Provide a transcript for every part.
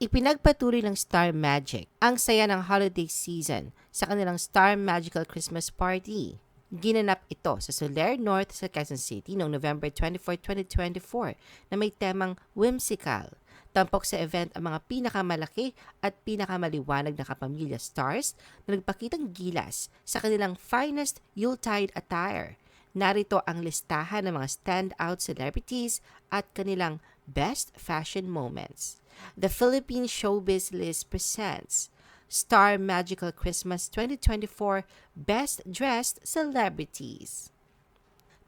Ipinagpatuloy ng Star Magic ang saya ng holiday season sa kanilang Star Magical Christmas Party. Ginanap ito sa Soler North sa Quezon City noong November 24, 2024 na may temang whimsical. Tampok sa event ang mga pinakamalaki at pinakamaliwanag na kapamilya stars na nagpakitang gilas sa kanilang finest Yuletide attire. Narito ang listahan ng mga standout celebrities at kanilang best fashion moments. The Philippine Showbiz List presents Star Magical Christmas 2024 Best Dressed Celebrities.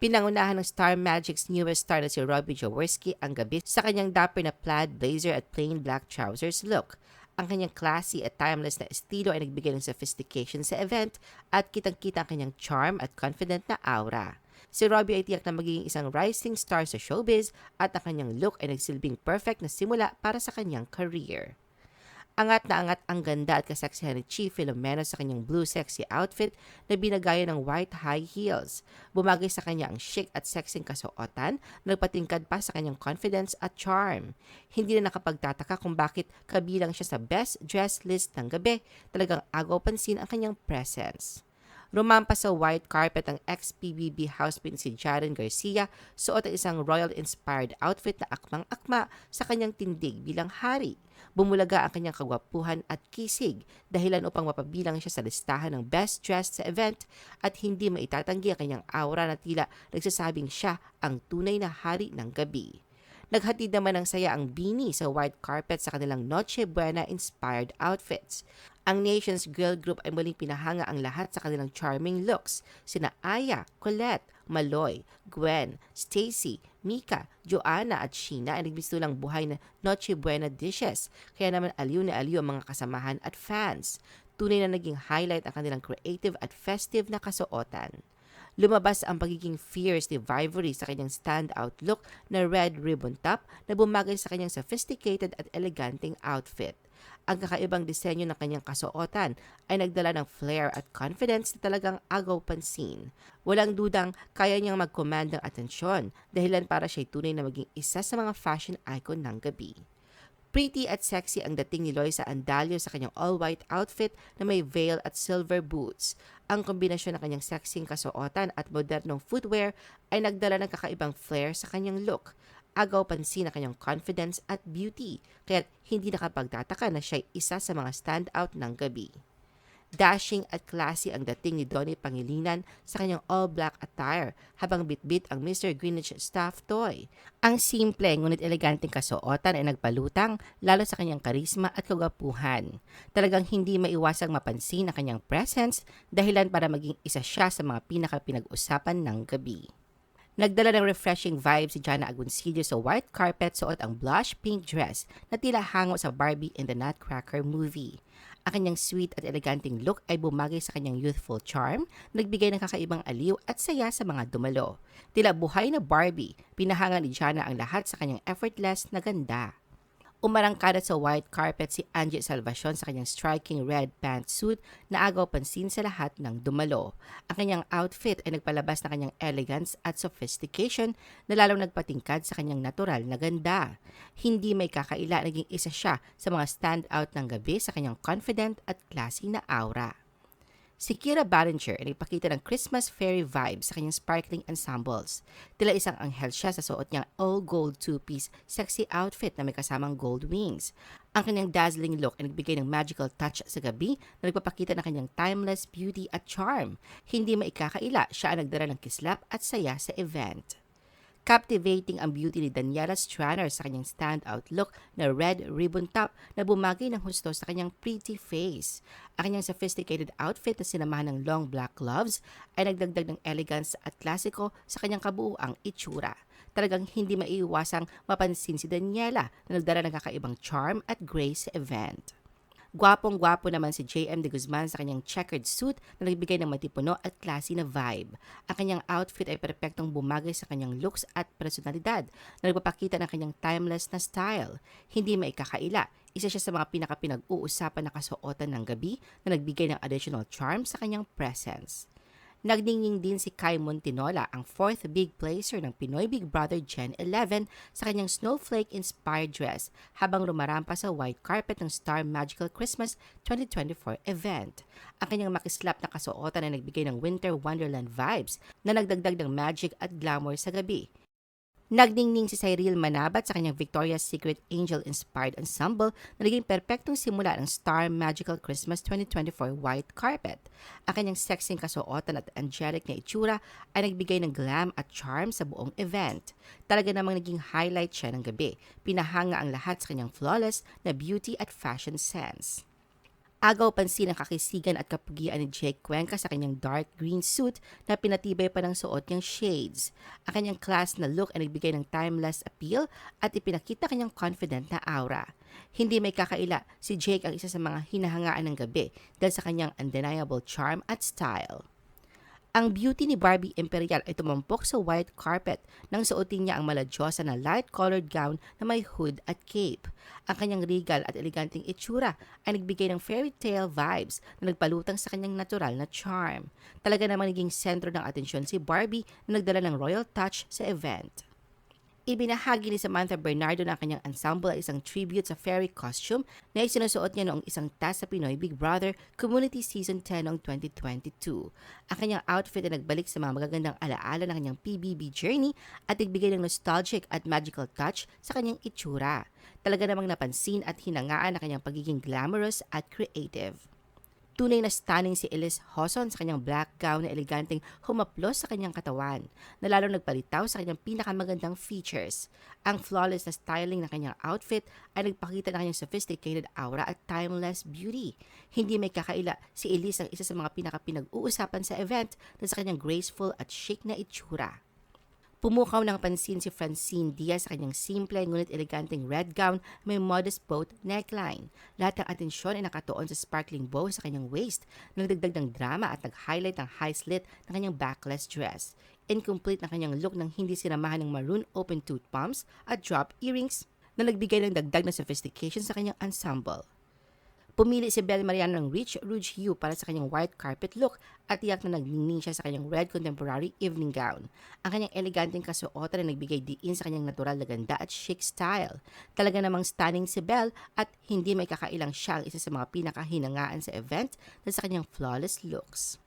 Pinangunahan ng Star Magic's newest star na si Robbie Jaworski ang gabi sa kanyang dapper na plaid blazer at plain black trousers look. Ang kanyang classy at timeless na estilo ay nagbigay ng sophistication sa event at kitang-kita ang kanyang charm at confident na aura. Si Robbie ay tiyak na magiging isang rising star sa showbiz at ang kanyang look ay nagsilbing perfect na simula para sa kanyang career. Angat na angat ang ganda at kaseksihan ni Chief Filomeno sa kanyang blue sexy outfit na binagaya ng white high heels. Bumagay sa kanya ang chic at sexing kasuotan na nagpatingkad pa sa kanyang confidence at charm. Hindi na nakapagtataka kung bakit kabilang siya sa best dress list ng gabi. Talagang agaw pansin ang kanyang presence. Rumampa sa white carpet ang ex-PBB housemate si Jaren Garcia, suot ang isang royal-inspired outfit na akmang-akma sa kanyang tindig bilang hari. Bumulaga ang kanyang kagwapuhan at kisig dahilan upang mapabilang siya sa listahan ng best dressed sa event at hindi maitatanggi ang kanyang aura na tila nagsasabing siya ang tunay na hari ng gabi. Naghatid naman ng saya ang Beanie sa white carpet sa kanilang Noche Buena inspired outfits. Ang Nation's Girl Group ay muling pinahanga ang lahat sa kanilang charming looks. Sina Aya, Colette, Maloy, Gwen, Stacy, Mika, Joanna at Sheena ay nagbistulang buhay na Noche Buena dishes. Kaya naman aliw na aliw ang mga kasamahan at fans. Tunay na naging highlight ang kanilang creative at festive na kasuotan. Lumabas ang pagiging fierce ni Vivory sa kanyang standout look na red ribbon top na bumagay sa kanyang sophisticated at eleganteng outfit. Ang kakaibang disenyo ng kanyang kasuotan ay nagdala ng flair at confidence na talagang agaw pansin. Walang dudang kaya niyang mag-command ng atensyon dahilan para siya'y tunay na maging isa sa mga fashion icon ng gabi. Pretty at sexy ang dating ni Loisa Andalio sa kanyang all-white outfit na may veil at silver boots. Ang kombinasyon ng kanyang sexing kasuotan at modernong footwear ay nagdala ng kakaibang flair sa kanyang look. Agaw pansin ang kanyang confidence at beauty, kaya hindi nakapagtataka na siya isa sa mga standout ng gabi. Dashing at classy ang dating ni Donnie Pangilinan sa kanyang all-black attire habang bitbit ang Mr. Greenwich staff toy. Ang simple ngunit eleganteng kasuotan ay nagpalutang lalo sa kanyang karisma at kagapuhan. Talagang hindi maiwasang mapansin ang kanyang presence dahilan para maging isa siya sa mga pinaka-pinag-usapan ng gabi. Nagdala ng refreshing vibe si Jana Agoncillo sa white carpet suot ang blush pink dress na tila hango sa Barbie in the Nutcracker movie. Ang kanyang sweet at eleganteng look ay bumagay sa kanyang youthful charm, nagbigay ng kakaibang aliw at saya sa mga dumalo. Tila buhay na Barbie, pinahanga ni Jana ang lahat sa kanyang effortless na ganda. Umarangkada sa white carpet si Angie Salvacion sa kanyang striking red pantsuit na agaw pansin sa lahat ng dumalo. Ang kanyang outfit ay nagpalabas na kanyang elegance at sophistication na lalong nagpatingkad sa kanyang natural na ganda. Hindi may kakaila naging isa siya sa mga standout ng gabi sa kanyang confident at classy na aura. Si Kira Ballinger ay nagpakita ng Christmas fairy vibe sa kanyang sparkling ensembles. Tila isang anghel siya sa suot niyang all-gold two-piece sexy outfit na may kasamang gold wings. Ang kanyang dazzling look ay nagbigay ng magical touch sa gabi na nagpapakita ng kanyang timeless beauty at charm. Hindi maikakaila siya ang nagdala ng kislap at saya sa event. Captivating ang beauty ni Daniela Stranner sa kanyang standout look na red ribbon top na bumagay ng husto sa kanyang pretty face. Ang kanyang sophisticated outfit na sinamahan ng long black gloves ay nagdagdag ng elegance at klasiko sa kanyang kabuuang itsura. Talagang hindi maiiwasang mapansin si Daniela na nagdala ng kakaibang charm at grace event. Gwapong-gwapo naman si JM de Guzman sa kanyang checkered suit na nagbigay ng matipuno at classy na vibe. Ang kanyang outfit ay perpektong bumagay sa kanyang looks at personalidad na nagpapakita ng kanyang timeless na style. Hindi maikakaila, isa siya sa mga pinaka-pinag-uusapan na kasuotan ng gabi na nagbigay ng additional charm sa kanyang presence. Nagdingning din si Kai Montinola, ang fourth big placer ng Pinoy Big Brother Gen 11 sa kanyang snowflake-inspired dress habang rumarampa sa white carpet ng Star Magical Christmas 2024 event. Ang kanyang makislap na kasuotan ay nagbigay ng Winter Wonderland vibes na nagdagdag ng magic at glamour sa gabi. Nagdingning si Cyril Manabat sa kanyang Victoria's Secret Angel-inspired ensemble na naging perpektong simula ng Star Magical Christmas 2024 white carpet. Ang kanyang sexing kasuotan at angelic na itsura ay nagbigay ng glam at charm sa buong event. Talaga namang naging highlight siya ng gabi. Pinahanga ang lahat sa kanyang flawless na beauty at fashion sense. Agaw pansin ang kakisigan at kapugian ni Jake Cuenca sa kanyang dark green suit na pinatibay pa ng suot niyang shades. Ang kanyang class na look ay nagbigay ng timeless appeal at ipinakita kanyang confident na aura. Hindi may kakaila, si Jake ang isa sa mga hinahangaan ng gabi dahil sa kanyang undeniable charm at style. Ang beauty ni Barbie Imperial ay tumampok sa white carpet nang suotin niya ang maladyosa na light-colored gown na may hood at cape. Ang kanyang regal at eleganteng itsura ay nagbigay ng fairy tale vibes na nagpalutang sa kanyang natural na charm. Talaga namang naging sentro ng atensyon si Barbie na nagdala ng royal touch sa event. Ibinahagi ni Samantha Bernardo na kanyang ensemble ay isang tribute sa fairy costume na isinusuot niya noong isang task sa Pinoy Big Brother Community Season 10 noong 2022. Ang kanyang outfit ay nagbalik sa mga magagandang alaala ng kanyang PBB journey at nagbigay ng nostalgic at magical touch sa kanyang itsura. Talaga namang napansin at hinangaan ang kanyang pagiging glamorous at creative. Tunay na stunning si Elise Hoson sa kanyang black gown na eleganteng humaplos sa kanyang katawan, na lalong nagpalitaw sa kanyang pinakamagandang features. Ang flawless na styling ng kanyang outfit ay nagpakita ng kanyang sophisticated aura at timeless beauty. Hindi may kakaila, si Elise ang isa sa mga pinaka-pinag-uusapan sa event na sa kanyang graceful at chic na itsura. Pumukaw ng pansin si Francine Diaz sa kanyang simple ngunit eleganteng red gown may modest boat neckline. Lahat ng atensyon ay nakatuon sa sparkling bow sa kanyang waist na nagdagdag ng drama at nag-highlight ng high slit ng kanyang backless dress. Incomplete na kanyang look nang hindi sinamahan ng maroon open-toed pumps at drop earrings na nagbigay ng dagdag na sophistication sa kanyang ensemble. Pumili si Belle Mariano ng rich rouge hue para sa kanyang white carpet look at tiyak na nagningning siya sa kanyang red contemporary evening gown. Ang kanyang eleganteng kasuotan na nagbigay diin sa kanyang natural na ganda at chic style. Talaga namang stunning si Belle at hindi may kakailang siya ang isa sa mga pinakahinangaan sa event dahil sa kanyang flawless looks.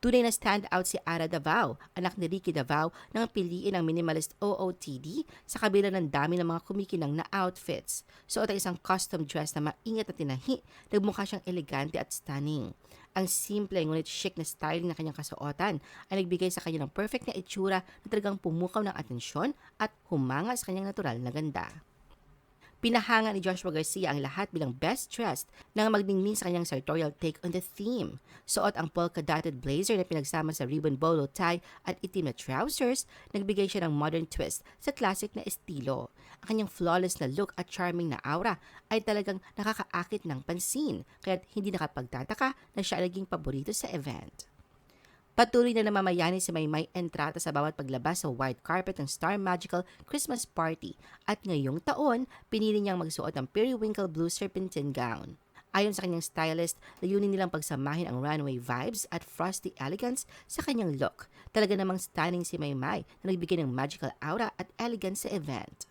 Tunay na stand out si Ara Davao, anak ni Ricky Davao, nang piliin ang minimalist OOTD sa kabila ng dami ng mga kumikinang na outfits. Suot ang isang custom dress na maingat at tinahi, nagmukha siyang elegante at stunning. Ang simple ngunit chic na styling ng kanyang kasuotan ay nagbigay sa kanya ng perfect na itsura na talagang pumukaw ng atensyon at humanga sa kanyang natural na ganda. Pinahanga ni Joshua Garcia ang lahat bilang best dressed nang magdingning sa kanyang sartorial take on the theme. Suot ang polka-dotted blazer na pinagsama sa ribbon bolo tie at itim na trousers, nagbigay siya ng modern twist sa classic na estilo. Ang kanyang flawless na look at charming na aura ay talagang nakakaakit ng pansin, kaya't hindi nakapagtataka na siya naging paborito sa event. Patuloy na namamayani si Maymay entrata sa bawat paglabas sa white carpet ng Star Magical Christmas Party at ngayong taon, pinili niyang magsuot ng periwinkle blue serpentine gown. Ayon sa kanyang stylist, layunin nilang pagsamahin ang runway vibes at frosty elegance sa kanyang look. Talaga namang stunning si Maymay na nagbigay ng magical aura at elegance sa event.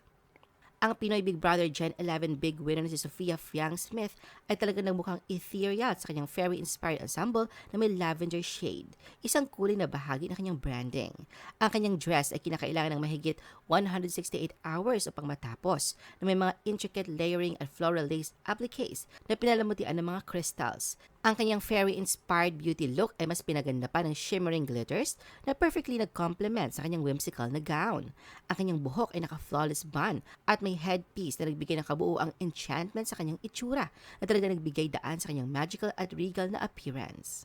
Ang Pinoy Big Brother Gen 11 big winner na si Sofia Fiang Smith ay talagang nagmukhang ethereal sa kanyang fairy-inspired ensemble na may lavender shade, isang kulay na bahagi ng kanyang branding. Ang kanyang dress ay kinakailangan ng mahigit 168 hours upang matapos na may mga intricate layering at floral lace appliques na pinalamutian ng mga crystals. Ang kanyang fairy-inspired beauty look ay mas pinaganda pa ng shimmering glitters na perfectly nag-complement sa kanyang whimsical na gown. Ang kanyang buhok ay naka-flawless bun at may headpiece na nagbigay ng kabuuang enchantment sa kanyang itsura na talaga nagbigay daan sa kanyang magical at regal na appearance.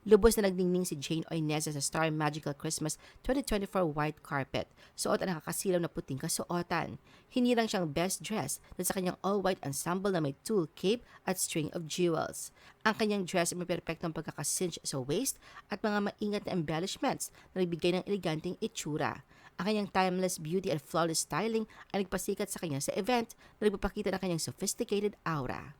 Lubos na nagdingning si Jane Oineza sa Star Magical Christmas 2024 white carpet. Suot ang nakakasilaw na puting kasuotan. Hinirang siyang best dress dahil sa kanyang all-white ensemble na may tulle cape at string of jewels. Ang kanyang dress ay may perpektong pagkakacinch sa waist at mga maingat na embellishments na nagbigay ng eleganteng itsura. Ang kanyang timeless beauty at flawless styling ay nagpasikat sa kanya sa event na nagpapakita ng kanyang sophisticated aura.